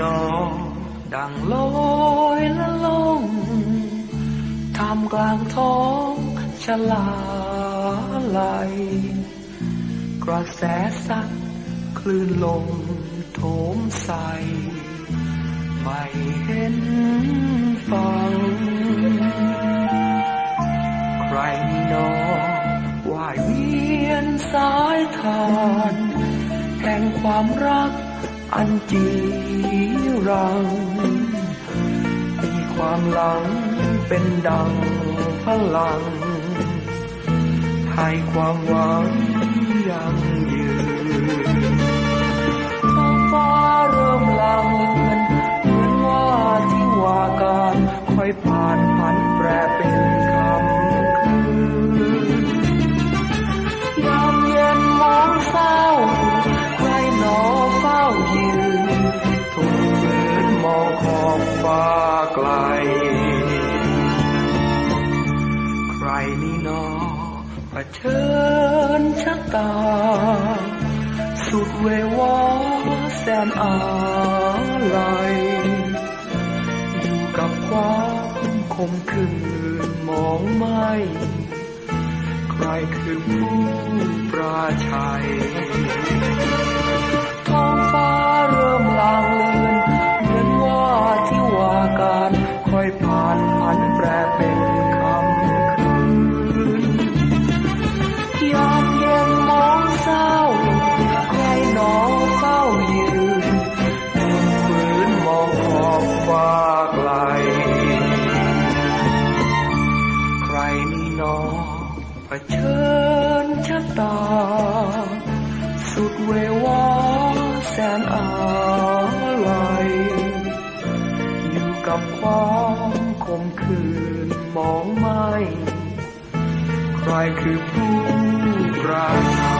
นอดังลอยละลงทำกลางท้องชลาไหลกระแสสัตว์คลื่นลมโถมใส ไม่เห็นฟัง ใครนอว่ายเวียนสายทาน แห่งความรัก อันจีรังมีความหลังเป็นดังพลังให้ความหวังยัง ไกล ใครนี่นอเชิญชะตา สุดเววาแสนอาลัยอยู่กับความคมคืนมองไม่ใครคือผู้ปราชัย ยผ่านผันแปรเป็นคำคืนยามเย็นมองเศร้า ใครหนอเฝ้ายืนฝืนมองขอบฟ้าไกล ใครนี่หนอเผชิญชะตา สุดเววา องคมคืนมองไม่ ใครคือผู้ปราชั